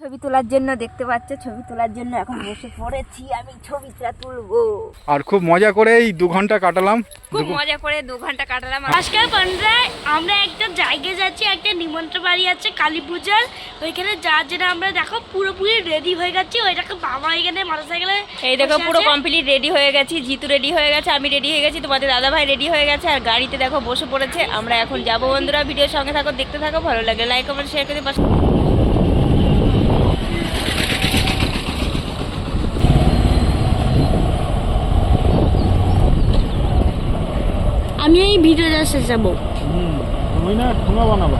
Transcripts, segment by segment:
ছবি তোলার জন্য দেখতে পাচ্ছ ছবি তোলার জন্য এখন বসে পড়েছি আমি ছবিটা তুলবো। আর খুব মজা করে এই দু ঘণ্টা কাটালাম। খুব মজা করে দু ঘণ্টা কাটালাম। নমস্কার বন্ধুরা আমরা একটা জায়গায় যাচ্ছি একটা নিমন্ত্রণ বাড়ি আছে কালী পূজার। ওইখানে যার জন্য আমরা দেখো পুরোপুরি রেডি হয়ে গেছি। ওই দেখো বাবা এখানে মোটর সাইকেলে এই দেখো পুরো কমপ্লিট রেডি হয়ে গেছি জিতু রেডি হয়ে গেছে আমি রেডি হয়ে গেছি তোমাদের দাদা ভাই রেডি হয়ে গেছে আর গাড়িতে দেখো বসে পড়েছে। আমরা এখন যাব বন্ধুরা ভিডিওর সঙ্গে থাকো দেখতে থাকো ভালো লাগে লাইক কমেন্ট শেয়ার করে পাশে শেষ যাব। তুমি না ঠোঙা বানাবো।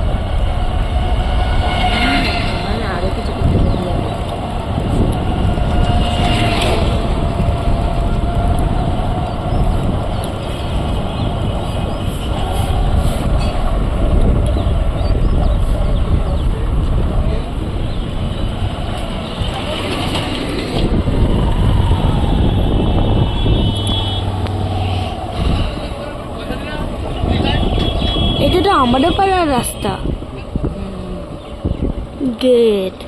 আমাদের পাড়ার রাস্তা। গেট।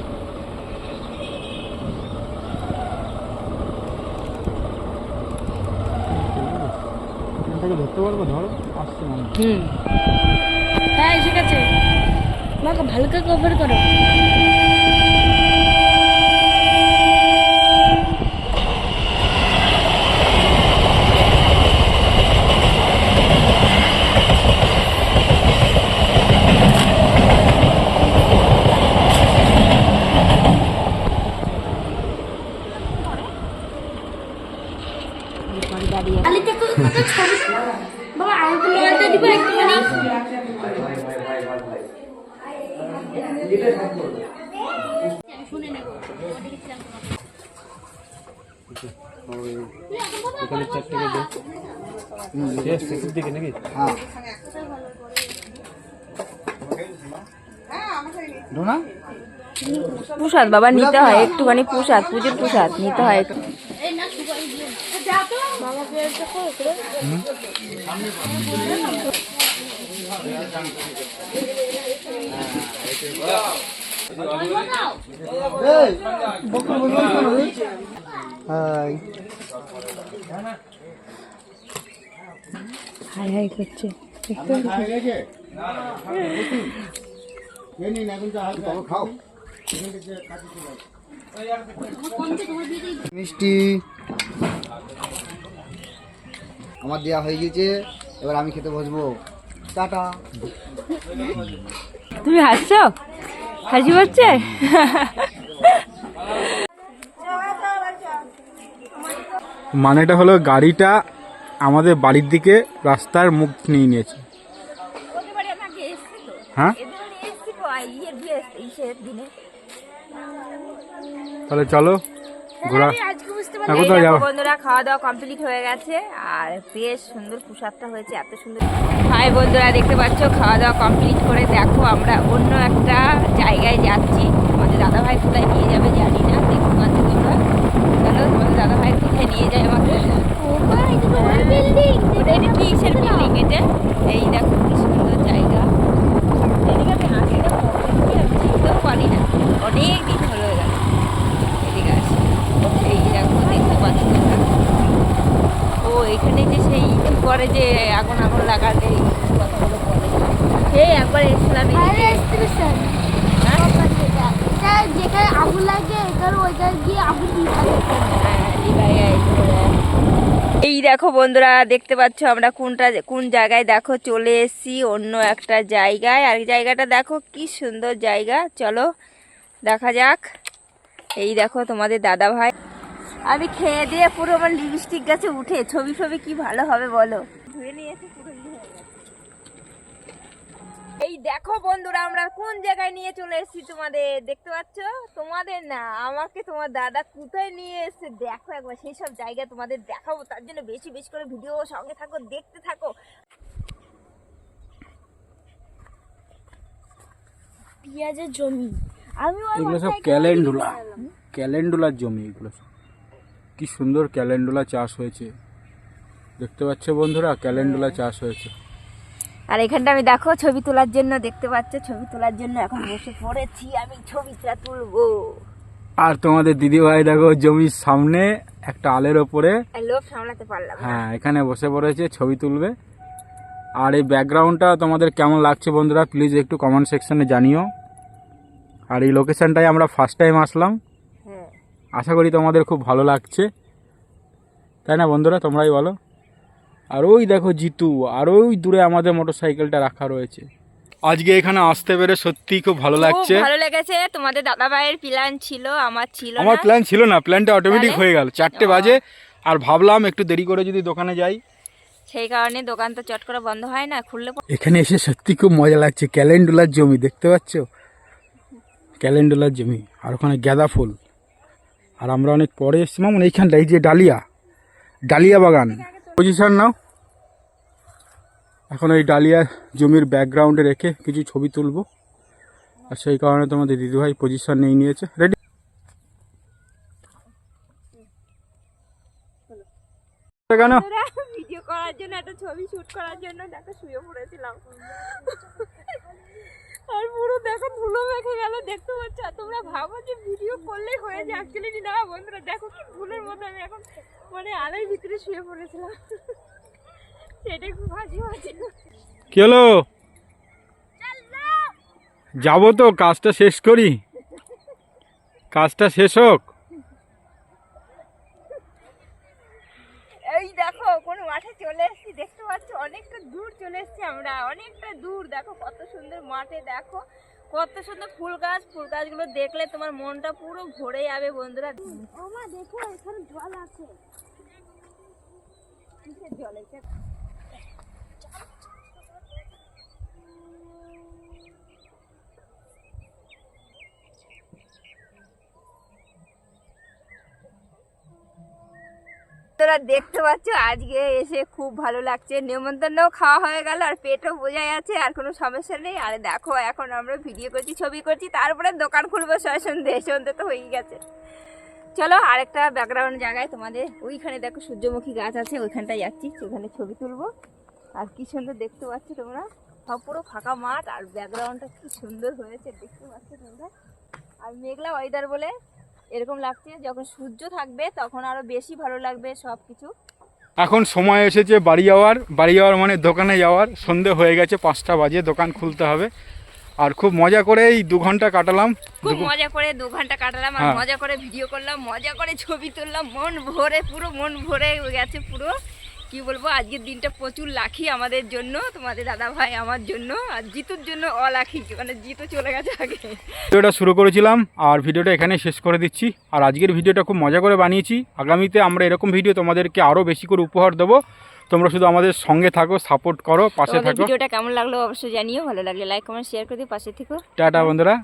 ধরতে পারব? ধরো আসছে মনে হুম। হ্যাঁ ঠিক আছে আমাকে ভালো করে কভার করো। দাঁড়িয়ে খালি দেখো কত ছবি? বাবা আমাকে মোবাইলটা দিব একটুখানি। এখানে চার টাকা দে। শেষের দিকে নাকি? ডোনা? প্রসাদ বাবা নিতে হয় একটুখানি প্রসাদ পুজোর প্রসাদ নিতে হয় একটু। হাই হাই হাই করছে মিষ্টি। আমার দেওয়া হয়ে গেছে এবার আমি খেতে বসবো। টাটা। তুমি হাসছো? হাসি পাচ্ছে? মানেটা হলো গাড়িটা আমাদের বাড়ির দিকে রাস্তার মুখ নিয়ে নিয়েছে। হ্যাঁ? তাহলে চলো ঘোরা। কোথাও যাব? বন্ধুরা খাওয়া দাওয়া কমপ্লিট হয়ে গেছে। আর বেশ সুন্দর প্রসাদটা হয়েছে এত সুন্দর। হাই বন্ধুরা দেখতে পাচ্ছ? খাওয়া দাওয়া কমপ্লিট করে দেখো আমরা অন্য একটা জায়গায় যাচ্ছি। আমাদের দাদা ভাই কোথায় নিয়ে যাবে জানি না দেখতে পাচ্ছ তোমরা? চলো তোমাদের কোথায় নিয়ে যায় আমাকে? ওটা এটা কিসের বিল্ডিং এটা? এই দেখো কি সুন্দর জায়গা এদিকে আমি হাসি না আমি চিনতেও পারি না অনেক দিন হলো গেল এদিকে আসি এই দেখো দেখতে পাচ্ছ তোমরা ও এখানে যে সেই পরে যে আগুন আগুন লাগালে এই কথাগুলো বলে। সেই একবার এসেছিলাম হ্যাঁ? যেখানে আগুন লাগে এখানে ওইখানে গিয়ে আগুন হ্যাঁ। এই দেখো বন্ধুরা দেখতে পাচ্ছ আমরা কোনটা কোন জায়গায় দেখো চলে এসেছি অন্য একটা জায়গায়। আর জায়গাটা দেখো কি সুন্দর জায়গা। চলো দেখা যাক। এই দেখো তোমাদের দাদা ভাই আমি খেয়ে দিয়ে পুরো আমার লিপস্টিক গাছে উঠে ছবি ছবি কি ভালো হবে বলো? ধুয়ে নিয়েছি পুরো ইয়ে। এই দেখো বন্ধুরা আমরা কোন জায়গায় নিয়ে চলে এসেছি তোমাদের? দেখতে পাচ্ছ? তোমাদের না আমাকে তোমার দাদা কোথায় নিয়ে এসেছে? দেখো একবার সেই সব জায়গা তোমাদের দেখাবো। তার জন্য বেশি বেশি করে ভিডিও সঙ্গে থাকো দেখতে থাকো। পেঁয়াজের জমি। আমি এগুলো সব ক্যালেন্ডুলা। ক্যালেন্ডুলার জমি এগুলো সব। কি সুন্দর ক্যালেন্ডুলা চাষ হয়েছে। দেখতে পাচ্ছ বন্ধুরা ক্যালেন্ডুলা চাষ হয়েছে। আর এখানটা আমি দেখো ছবি তোলার জন্য দেখতে পাচ্ছ ছবি তোলার জন্য এখন বসে পড়েছি আমি ছবিটা তুলবো। আর তোমাদের দিদিভাই দেখো জমির সামনে একটা আলের ওপরে লোভ সামলাতে পারলাম হ্যাঁ এখানে বসে পড়েছে ছবি তুলবে। আর এই ব্যাকগ্রাউন্ডটা তোমাদের কেমন লাগছে বন্ধুরা প্লিজ একটু কমেন্ট সেকশনে জানিও। আর এই লোকেশনটায় আমরা ফার্স্ট টাইম আসলাম। হ্যাঁ আশা করি তোমাদের খুব ভালো লাগছে। তাই না বন্ধুরা? তোমরাই বলো। আর ওই দেখো জিতু আর ওই দূরে আমাদের মোটর সাইকেলটা রাখা রয়েছে। আজকে এখানে আসতে পেরে সত্যিই খুব ভালো লাগছে। ভালো লেগেছে। তোমাদের দাদা ভাইয়ের প্ল্যান ছিল আমার ছিল আমার প্ল্যান ছিল না। প্ল্যানটা অটোমেটিক হয়ে গেল। চারটে বাজে। আর ভাবলাম একটু দেরি করে যদি দোকানে যাই। সেই কারণে দোকান তো চট করে বন্ধ হয় না খুললে এখানে এসে সত্যি খুব মজা লাগছে। ক্যালেন্ডুলার জমি দেখতে পাচ্ছ? ক্যালেন্ডুলার জমি। আর ওখানে গাঁদা ফুল। আর আমরা অনেক পরে এসেছি, মামুন এইখানটা এই যে ডালিয়া ডালিয়া বাগান। পজিশন নাও। এখন এই ডালিয়া জমির ব্যাকগ্রাউন্ডে রেখে কিছু ছবি তুলবো। আর সেই কারণে তোমাদের দিদিভাই পজিশন নিয়ে নিয়েছে। রেডি কেন? ভিডিও করার জন্য, একটা ছবি শুট করার জন্য, দেখো, শুয়ে পড়েছিলাম। আর পুরো দেখো ধুলো মেখে গেল দেখতে পাচ্ছ? তোমরা ভাবো যে ভিডিও করলেই হয়ে যায়। অ্যাকচুয়ালি না বন্ধুরা দেখো কি ধুলোর মতো আমি এখন মানে আলোর ভিতরে শুয়ে পড়েছিলাম। সেটাই খুব হাসি হাসি। কি হলো? যাব তো কাজটা শেষ করি। কাজটা শেষ হোক। এই দেখো কোন মাঠে চলে এসেছি দেখতে পাচ্ছ, অনেকটা দূর চলে এসছি আমরা, অনেকটা দূর। দেখো কত সুন্দর মাঠে, দেখো কত সুন্দর ফুল গাছ। ফুল গাছগুলো দেখলে তোমার মনটা পুরো ভরে যাবে বন্ধুরা। দেখো, এখানে জল আছে। জল তোরা দেখতে পাচ্ছ, আজকে এসে খুব ভালো লাগছে। নেমন্তন্নও খাওয়া হয়ে গেল, আর পেটও বোঝা যাচ্ছে, আর কোনো সমস্যা নেই। আর দেখো, এখন আমরা ভিডিও করছি, ছবি করছি, তারপরে দোকান খুলবো সন্ধে সন্ধে তো হয়েই গেছে। চলো, আরেকটা ব্যাকগ্রাউন্ড জায়গায় তোমাদের, ওইখানে দেখো সূর্যমুখী গাছ আছে, ওইখানটায় যাচ্ছি ওখানে ছবি তুলবো। আর কি সুন্দর দেখতে পাচ্ছ তোমরা, সব পুরো ফাঁকা মাঠ, আর ব্যাকগ্রাউন্ডটা কি সুন্দর হয়েছে, দেখতে পাচ্ছ তোমরা। আর মেঘলা ওয়েদার বলে এরকম লাগছে যখন সূর্য থাকবে তখন আরও বেশি ভালো লাগবে সবকিছু। এখন সময় এসেছে বাড়ি যাওয়ার। বাড়ি যাওয়ার মানে দোকানে যাওয়ার। সন্ধে হয়ে গেছে পাঁচটা বাজে দোকান খুলতে হবে। আর খুব মজা করে এই দু ঘণ্টা কাটালাম। খুব মজা করে দু ঘণ্টা কাটালাম আর হ্যাঁ। মজা করে ভিডিও করলাম মজা করে ছবি তুললাম মন ভরে পুরো মন ভরে গেছে পুরো। কি বলব? আজকের দিনটা প্রচুর লাখি আমাদের জন্য তোমাদের দাদা ভাই আমার জন্য আর জিতুর জন্য অলাখি মানে জিতু চলে গেছে আগে। ভিডিওটা শুরু করেছিলাম আর ভিডিওটা এখানে শেষ করে দিচ্ছি। আর আজকের ভিডিওটা খুব মজা করে বানিয়েছি। আগামীতে আমরা এরকম ভিডিও তোমাদেরকে আরও বেশি করে উপহার দেবো। তোমরা শুধু আমাদের সঙ্গে থাকো সাপোর্ট করো পাশে থাকো। ভিডিওটা কেমন লাগল অবশ্যই জানিও ভালো লাগলে লাইক কমেন্ট শেয়ার করে দিও পাশে থেকো। টাটা বন্ধুরা।